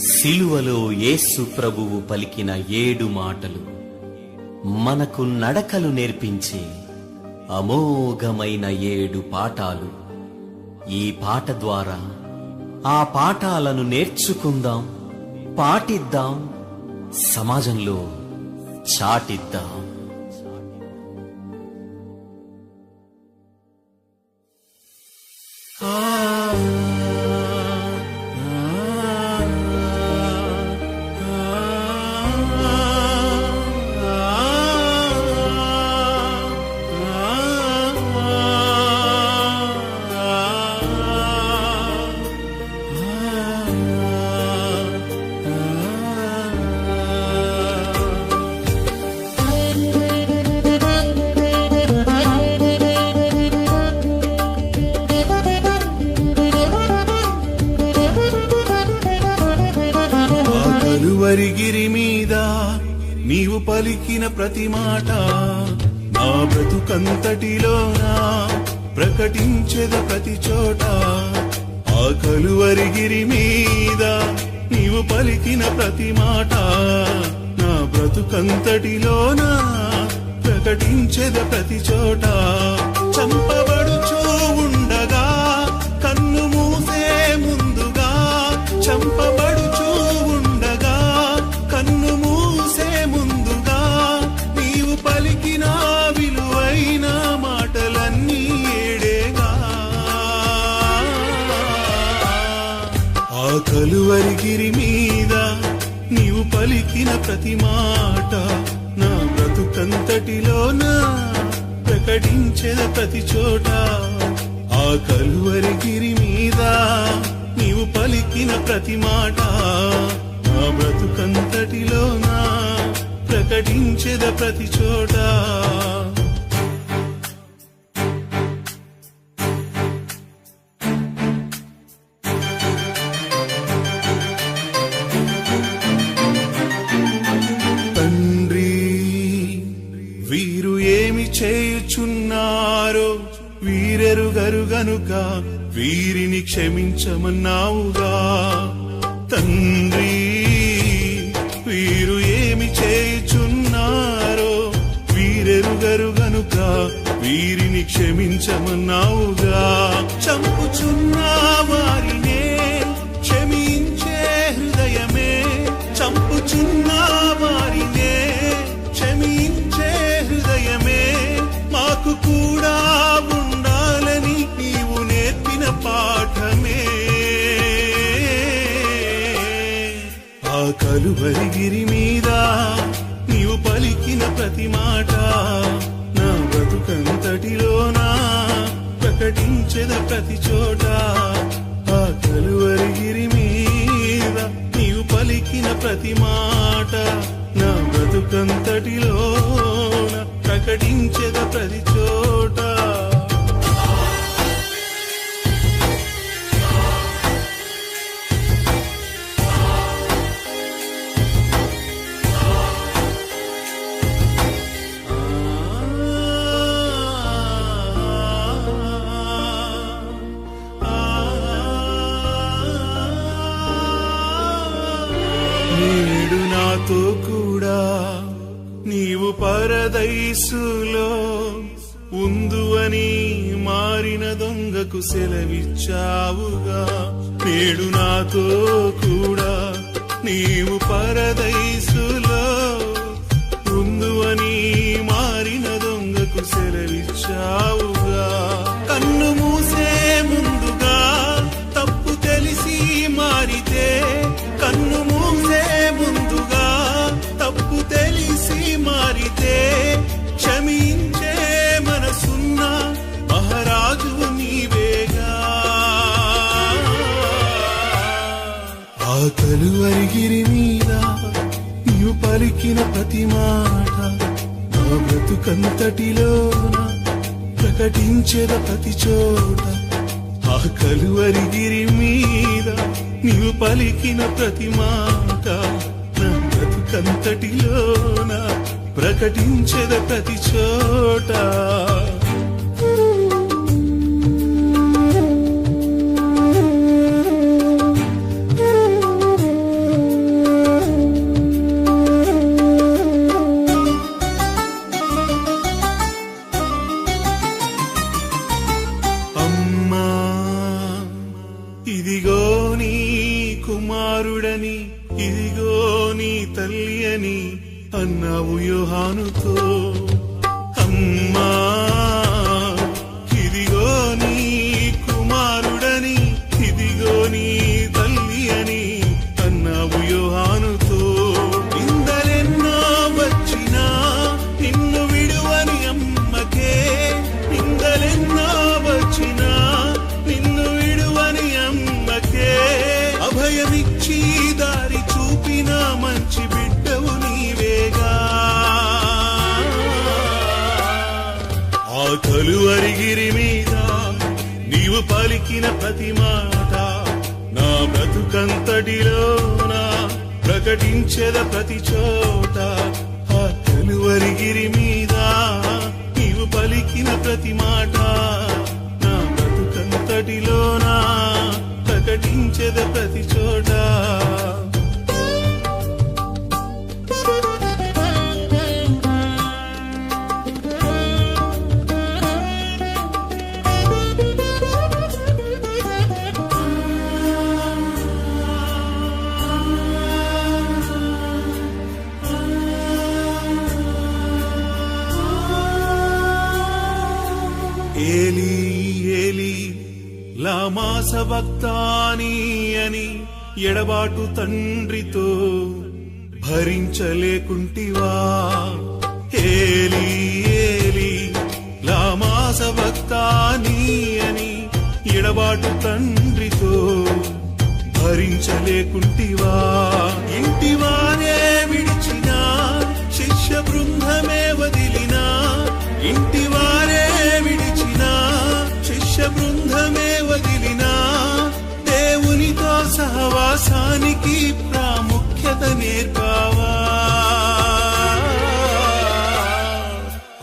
సిలువలో యేసు ప్రభువు పలికిన ఏడు మాటలు మనకు నడకలు నేర్పించే అమోఘమైన ఏడు పాఠాలు. ఈ పాట ద్వారా ఆ పాఠాలను నేర్చుకుందాం పాటిద్దాం సమాజంలో చాటిద్దాం. పలికిన ప్రతి మాట నా బ్రతుకంతటిలోనా? ప్రకటించేద ప్రతి చోట ఆ కలువరిగిరి మీద నీవు పలికిన ప్రతి మాట నా బ్రతుకంతటిలోనా? ప్రకటించెద ప్రతి చోట చంపబడు ఆ కలువరిగిరి మీద నీవు పలికిన ప్రతి మాట నా బ్రతుకంతటిలోన ప్రకటించేద ప్రతి చోట. ఆ కలువరిగిరి మీద నీవు పలికిన ప్రతి మాట నా బ్రతుకంతటిలోన ప్రకటించేద ప్రతి చోట. గనుక వీరిని క్షమించమన్నావుగా. తండ్రి వీరు ఏమి చేయుచున్నారో వీరెరుగరు గనుక వీరిని క్షమించమన్నావుగా. చంపుచున్నావా కలువరిగిరి మీద నీవు పలికిన ప్రతి మాట నా బ్రతుకంతటిలోనా ప్రకటించద ప్రతి చోట. ఆ కలువరిగిరి మీద నీవు పలికిన ప్రతి మాట నా బ్రతుకంతటిలోన ప్రకటించద ప్రతి నాతో కూడా నీవు పరదైసులో ఉందు అని మారిన దొంగకు సెలవిచ్చావుగా. నేడు నాతో కూడా నీవు పరదైసులో ఉందు అని మారిన దొంగకు సెలవిచ్చావుగా. కన్ను కలువరిగిరి మీద నీవు పలికిన ప్రతి మాట నా బ్రతుకంతటిలోన ప్రకటించేద ప్రతి చోట. ఆ కలువరిగిరి మీద నీవు పలికిన ప్రతి మాట నా బ్రతుకంతటిలోన ప్రకటించేద ప్రతి చోట. ఆ కలువరిగిరి మీద నీవు పలికిన ప్రతి మాట నా బ్రతుకంతటిలోన ప్రకటించద ప్రతి చోట ఆ కలువరిగిరి మీద నీవు పలికిన ప్రతి మాట నా బ్రతుకంతటిలోన ప్రకటించద ప్రతి ఏలి ఏలి లామాస భక్తాని అని ఎడబాటు తండ్రితో భరించలేకుంటివా? ఏలి ఏలి లామాస భక్తాని అని ఎడబాటు తండ్రితో భరించలేకుంటివా? ఇంటివా విశ్వాసానికి ప్రాముఖ్యత నేర్పావా?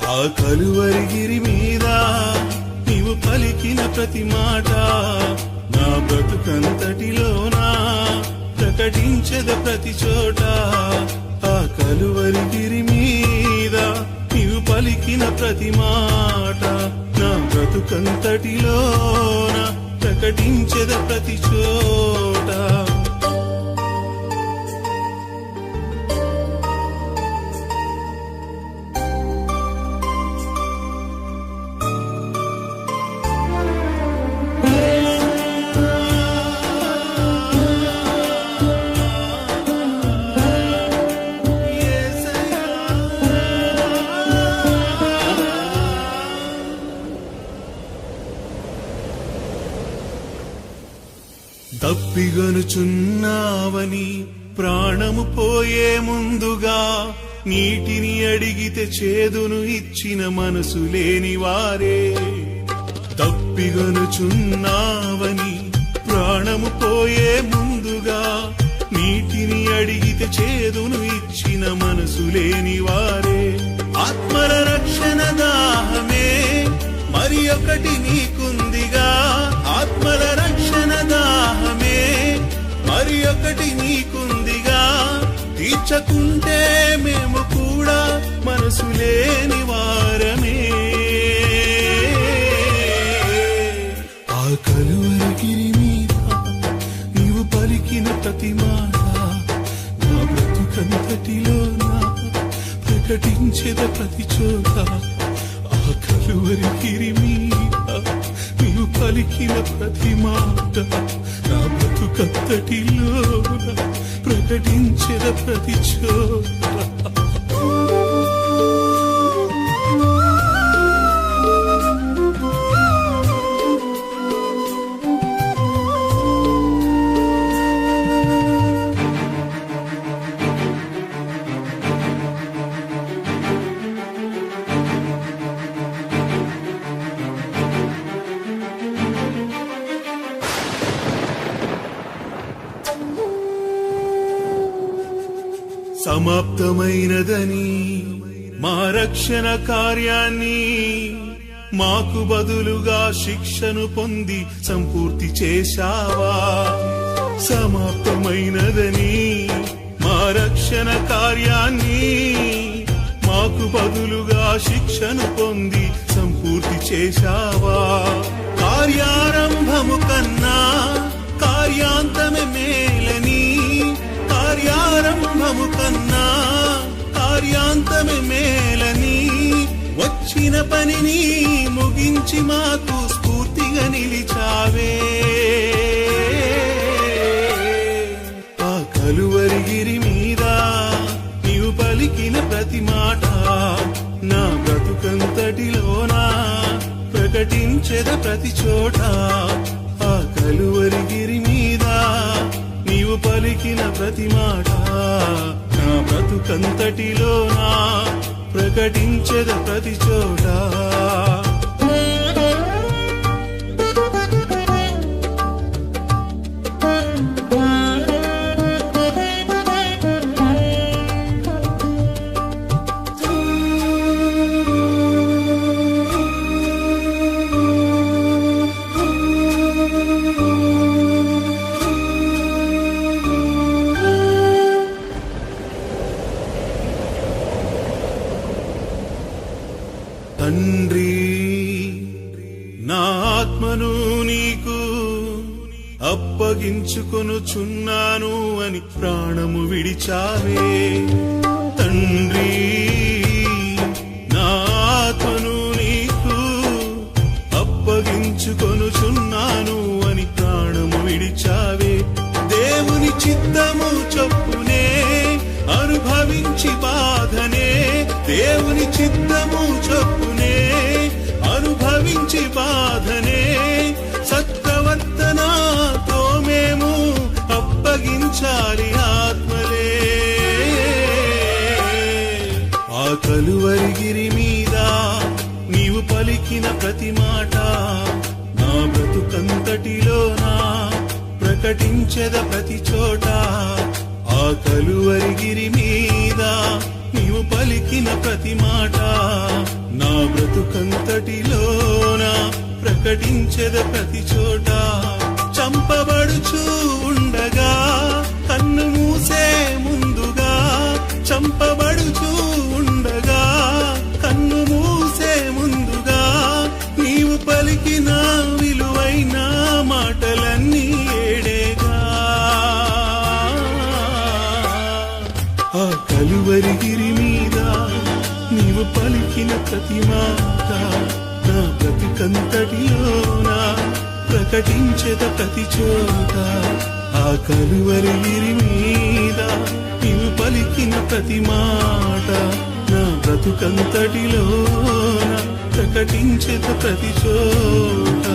ఆ కలువరిగిరి మీద నీవు పలికిన ప్రతి మాట నా బ్రతుకంతటిలోనా? ప్రకటించద ప్రతి చోట ఆ కలువరిగిరి మీద నీవు పలికిన ప్రతి మాట నా బ్రతుకంతటిలోనా? ప్రకటించద ప్రతి చోట దప్పిగనుచున్నావని ప్రాణము పోయే ముందుగా నీటిని అడిగితే చేదును ఇచ్చిన మనసు లేని వారే. తప్పిగనుచున్నావని ప్రాణము పోయే ముందుగా నీటిని అడిగితే చేదును ఇచ్చిన మనసు లేని వారే. ఆత్మల రక్షణ దాహమే మరి ఒకటి నీకుందిగా. తీర్చకుంటే మేము కూడా మనసు లేని వారమే. ఆ కలువరిగిరి మీద నీవు పలికిన ప్రతి మాట నా బ్రతుకంతటిలో నా ప్రకటించేద ప్రతి చోట ఆ కలువరిగిరి మీద నీవు పలికిన ప్రతి మాట నా బ్రతుకంతటిలో నా ప్రకటించేద ప్రతి చోట. సమాప్తమైనదని మా రక్షణ కార్యాన్ని మాకు బదులుగా శిక్షను పొంది సంపూర్తి చేశావా? సమాప్తమైనదని మా రక్షణ కార్యాన్ని మాకు బదులుగా శిక్షను పొంది సంపూర్తి చేశావా? కార్యారంభము కన్నా కార్యాంతమే కార్యారంభము కన్నా కార్యాంతమే మేలని వచ్చిన పనిని ముగించి మాకు స్ఫూర్తిగా నిలిచావే. ఆ కలువరిగిరి మీద నీవు పలికిన ప్రతి మాట నా బ్రతుకంతటిలోన ప్రకటించద ప్రతి చోట ఆ కలువరిగిరి మీద నీవు పలికిన ప్రతి మాట నా బ్రతుకంతటిలోనా ప్రకటించద ప్రతి చోట? చావే తండ్రి. నా ఆత్మను నీకు అప్పగించుకొనుచున్నాను అని ప్రాణము విడిచావే. దేవుని చిత్తము చొప్పునే అనుభవించి బాధనే. దేవుని చిత్తము ఆ కలువరిగిరి మీద నీవు పలికిన ప్రతి మాట నా బ్రతుకంతటిలోనా? ప్రకటించద ప్రతి చోట ఆ కలువరిగిరి మీద నీవు పలికిన ప్రతి మాట నా బ్రతుకంతటిలోనా? ప్రకటించెద ప్రతి చోట చంపబడుచు ఉండగా కన్ను మూసే ముందుగా చంపబడు నీవు పలికిన ప్రతి మాట నా బ్రతికంతటిలోనా? ప్రకటించద ప్రతి చోట ఆ కలువరిగిరి మీద నీవు పలికిన ప్రతి మాట నా బ్రతుకంతటిలోన? ప్రకటించద ప్రతి చోట